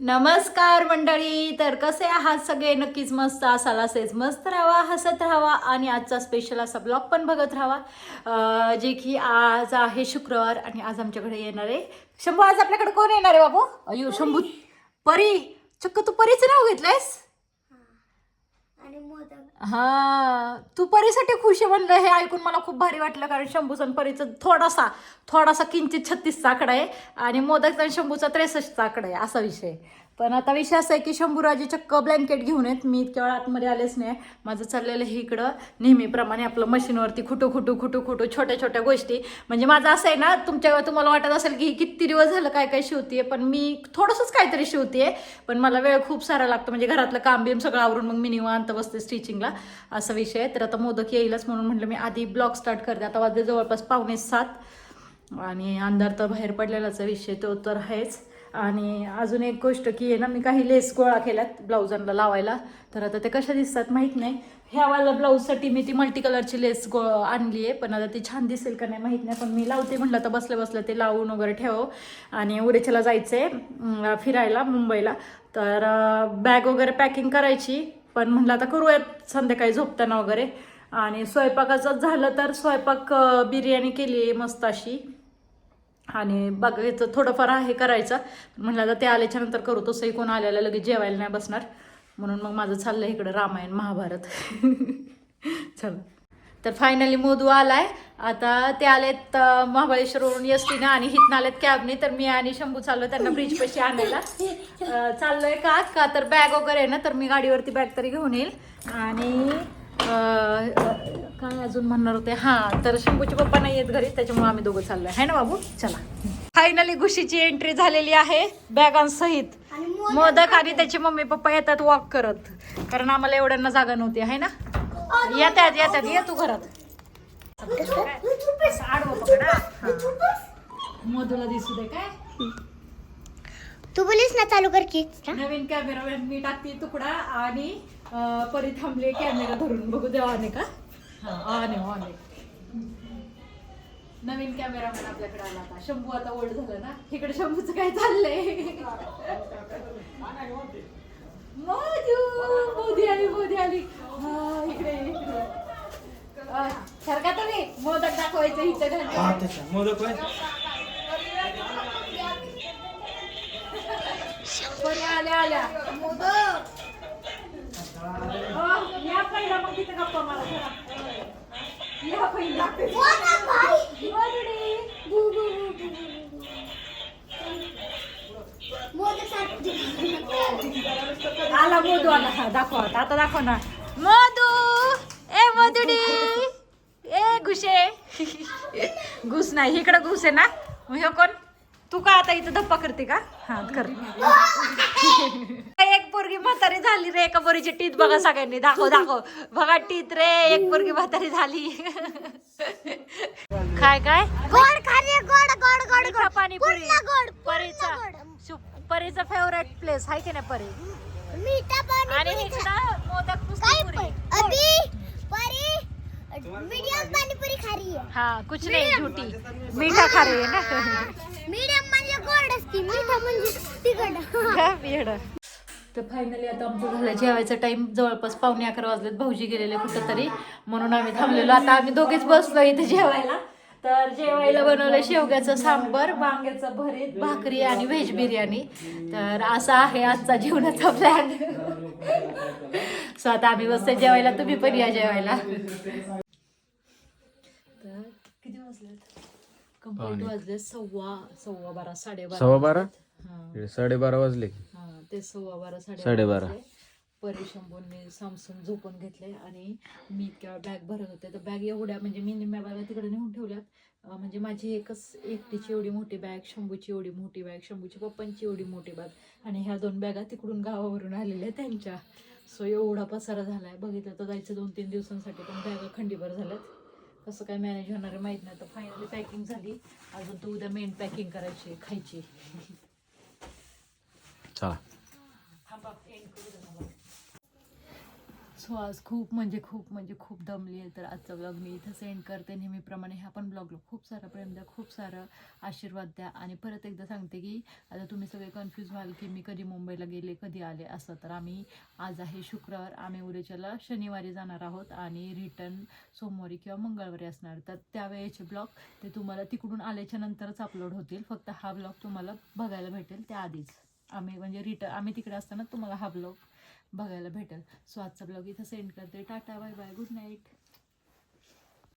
नमस्कार मंडळी तर कसे आहात सगळे? नक्कीच मस्त असाल असेच. मस्त राहावा हसत राहावा आणि आजचा स्पेशल असा ब्लॉग पण बघत राहावा जे की आज आहे शुक्रवार आणि आज आमच्याकडे येणार आहे. शंभू आज आपल्याकडे कोण येणार आहे बाबू? अयो शंभू परी? चक्क तू परीचं नाव घेतलंयस? आणि मोदक. हा तू परीसाठी खुश आहे म्हणलं हे ऐकून मला खूप भारी वाटलं कारण शंभूचा आणि परीचा थोडासा थोडासा किंचित छत्तीसचा आकडा आहे आणि मोदकचा आणि शंभूचा त्रेसष्टचा आकडा आहे असा विषय पण आता विषय असा आहे की शंभूराजे चक्क ब्लँकेट घेऊन येत मी इतक्या वेळा आतमध्ये आलेच नाही. माझं चाललेलं हे इकडं. नेहमीप्रमाणे आपलं मशीनवरती खुटू खुटू खुटू खुटू छोट्या छोट्या गोष्टी. म्हणजे माझं असं आहे ना तुमच्या तुम्हाला वाटत असेल की ही किती दिवस झालं काय काय शिवतीये पण मी थोडंसंच काहीतरी शिवतीये. पण मला वेळ खूप सारा लागतो. म्हणजे घरातलं काम बिम सगळं आवरून मग मी निवांत बसते स्टिचिंगला असा विषय आहे. तर आता मोदक येईलच म्हणून म्हटलं मी आधी ब्लॉग स्टार्ट करते. आता वाजले जवळपास पावणे सात. आणि अंधार तर बाहेर पडलेलाचा विषय तो तर आहेच. आणि अजून एक गोष्ट की आहे ना मी काही लेस गोळा केल्यात ब्लाऊजांना लावायला. तर आता ते कशा दिसतात माहीत नाही. ह्यावाला ब्लाऊजसाठी मी ती मल्टी कलरची लेस गो आणली आहे पण आता ती छान दिसेल का नाही माहीत नाही. पण मी लावते म्हटलं तर बसल्या बसल्या ते लावून वगैरे ठेव आणि उद्याच्याला जायचं आहे फिरायला मुंबईला. तर बॅग वगैरे पॅकिंग करायची. पण म्हटलं आता करूयात संध्याकाळी झोपताना वगैरे. आणि स्वयंपाकाचं झालं तर स्वयंपाक बिर्याणी केली आहे मस्त अशी. आणि बघायचं थोडंफार आहे करायचं. म्हणलं आता ते आल्याच्यानंतर करू तसंही कोण आल्याला लगेच जेवायला नाही बसणार. म्हणून मग माझं चाललं इकडं रामायण महाभारत. चल. तर फायनली मोदू आलाय. आता ते आलेत अं, महाबळेश्वरवरून एसटीनं आणि हितनं आलेत कॅबने तर मी आणि शंभू चाललोय त्यांना ब्रिज पैसे आणायला. चाललोय का? का तर बॅग वगैरे आहे ना तर मी गाडीवरती बॅग तरी घेऊन येईल. आणि काय अजून म्हणणार होते हा तर शंभूचे पप्पा नाही येत घरी त्याच्यामुळे आम्ही दोघं चाललोय. है ना बाबू? चला. फायनली घुशीची एंट्री झालेली आहे बॅगांसहित मोदक आणि त्याचे मम्मी पप्पा येतात वॉक करत. कारण आम्हाला एवढ्यांना जागा नव्हती आहे ना? येतात येतात. ये तू घरात. असं आडवं पकड. मधुला दिसू दे काय? तू बोलीस ना चालू कर की. नवीन कॅमेरा मी टाकते तुकडा आणि परी थांबले कॅमेरा धरून. बघू देवाने का? हा आने आने नवीन कॅमेरामॅन आपल्याकडे आला आता. शंभू आता ओल्ड झालं ना? इकडे शंभूचं काय चाललंय? मोदू मोदी आली मोदी आली. हा, इकडे सारखा तुम्ही? मोदक दाखवायचं इथं. हा मोदक आल्या आल्या. मोदक. अं, या पहिला मग तिथं गप्पा मारा चला. या पहिला मोदडी. आला मोदू आला. दाखव आता. दाखव ना. मोदू! ए मोदुडी! ए घुसे. घुस नाही इकडं घुस आहे ना. ह्यो कोण? तू का आता इथं धप्पा करते का? हा कर. एक पोरगी म्हातारी झाली रे एका पोरीची टीत बघा सगळ्यांनी. दाखव दाखव. बघा टीत रे. एक पोरगी म्हातारी झाली. काय काय? गोड खाली गोड गोड गोड गोड. पाणीपुरी. कुठला गोड परीचा? शु- परीचा फेवरेट प्लेस आहे की नाही परी? मीठा पाणी आणि इकडं मोदक काय पुरी पण. अभी परी मीडियम पाणीपुरी खारी आहे. हा कुछ नाही झुटी. मीठा खा रही है. ना मीडियम म्हणजे गोड असते मीठा म्हणजे तिखट. वेड. तर फायनली आता आमचं झालं जेवायचा टाइम जवळपास पावणे अकरा वाजलेत. भाऊजी गेलेले कुठं तरी म्हणून आम्ही थांबलेलो. आता आम्ही दोघेच बसलो इथे जेवायला. तर जेवायला बनवलं शेवग्याचं सांबर वांग्याचं भरीत भाकरी आणि व्हेज बिर्याणी. तर असा आहे आजचा जेवणाचा प्लॅन सो आता आम्ही बसतो जेवायला. तुम्ही पण या जेवायला. तर किती वाजलेत? कंप्लीट वाजले सव्वा सव्वा बारा साडेबारा. सव्वा बारा? हा. इकडे साडेबारा वाजले की. ते सव्वा बारा साडे साडेबारा. परी शंभूंनी सामसून झोपून घेतले आणि मी इतक्या बॅग भरत होते. तर बॅग एवढ्या म्हणजे मी निम्म्या बॅगा तिकडे नेऊन ठेवल्यात. म्हणजे माझी एकच एकटीची एवढी मोठी बॅग शंभूची एवढी मोठी बॅग शंभूची पप्पांची एवढी मोठी बॅग आणि ह्या दोन बॅगा तिकडून गावावरून आलेल्या त्यांच्या. सो एवढा पसारा झालाय. बघितलं तर जायचं दोन तीन दिवसांसाठी पण बॅगा खंडीभर झाल्यात. कसं काय मॅनेज होणार आहे माहीत नाही. तर फायनली पॅकिंग झाली. अजून तर उद्या मेन पॅकिंग करायची आहे, खायची चला. थांबा करू सो आज खूप म्हणजे खूप म्हणजे खूप दमली आहे. तर आजचा ब्लॉग मी इथं सेंड करते. नेहमीप्रमाणे ह्या पण ब्लॉगला खूप सारा प्रेम द्या खूप सारं आशीर्वाद द्या. आणि परत एकदा सांगते की आता तुम्ही सगळे कन्फ्यूज व्हाल की मी कधी मुंबईला गेले कधी आले असं. तर आम्ही आज आहे शुक्रवार. आम्ही उद्याच्याला शनिवारी जाणार आहोत आणि रिटर्न सोमवारी किंवा मंगळवारी असणार. तर त्यावेळेचे ब्लॉग ते तुम्हाला तिकडून आल्याच्या नंतरच अपलोड होतील. फक्त हा ब्लॉग तुम्हाला बघायला भेटेल त्याआधीच. आम्ही म्हणजे रिटर्न आम्ही तिकडे असताना तुम्हाला हा ब्लॉग बघायला भेटेल. सो आजचा ब्लॉग इथं सेंड करते. Tata bye bye good night